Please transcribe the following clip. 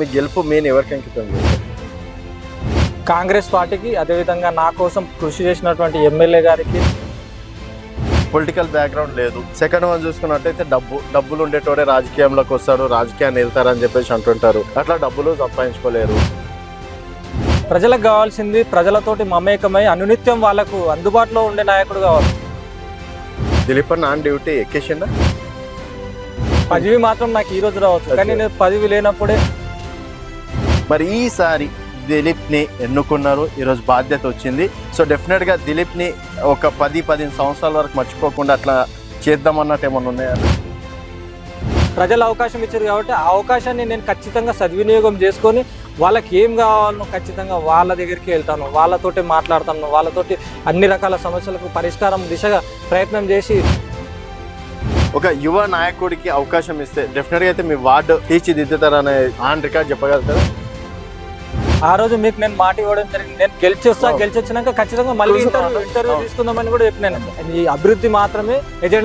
మీ గెలుపు మెయిన్ ఎవరికి అంకితం? కాంగ్రెస్ పార్టీకి అదేవిధంగా నా కోసం కృషి చేసినటువంటి ఎమ్మెల్యే గారికి. పొలిటికల్ బ్యాక్గ్రౌండ్ లేదు. సెకండ్ వన్ చూసుకున్నట్టయితే డబ్బు డబ్బులు ఉండేటోడే రాజకీయంలోకి వస్తాడు రాజకీయాన్ని వెళ్తారని చెప్పేసి అంటుంటారు. అట్లా డబ్బులు సంపాదించుకోలేరు. ప్రజలకు కావాల్సింది ప్రజలతోటి మమేకమై అనునిత్యం వాళ్ళకు అందుబాటులో ఉండే నాయకుడు కావాలి. దిలీప్ అన్న ఆన్ డ్యూటీ ఎక్కేసిండా? పదవి మాత్రం నాకు ఈ రోజు రావచ్చు. కానీ నేను పదవి లేనప్పుడే మరి ఈసారి దిలీప్ని ఎన్నుకున్నారు ఈరోజు బాధ్యత వచ్చింది. సో డెఫినెట్గా దిలీప్ని ఒక పది పదిహేను సంవత్సరాల వరకు మర్చిపోకుండా అట్లా చేద్దామన్నట్టు ఏమన్నా ఉన్నాయా? ప్రజలు అవకాశం ఇచ్చారు కాబట్టి ఆ అవకాశాన్ని నేను ఖచ్చితంగా సద్వినియోగం చేసుకొని వాళ్ళకి ఏం కావాలనో ఖచ్చితంగా వాళ్ళ దగ్గరికి వెళ్తాను. వాళ్ళతోటి మాట్లాడతాను. వాళ్ళతోటి అన్ని రకాల సమస్యలకు పరిష్కారం దిశగా ప్రయత్నం చేసి ఒక యువ నాయకుడికి అవకాశం ఇస్తే డెఫినెట్గా అయితే మీ వార్డు తీర్చిదిద్దుతారనే ఆన్ రికార్డ్ చెప్పగలుగుతారా? ఆ రోజు మీకు నేను మాట ఇవ్వడం జరిగింది నేను గెలిచి వస్తా. గెలిచి వచ్చినాక ఖచ్చితంగా మళ్ళీ. ఇంటర్వ్యూ. తీసుకుందామని కూడా చెప్పినాను ఈ అభివృద్ధి మాత్రమే ఎజెండా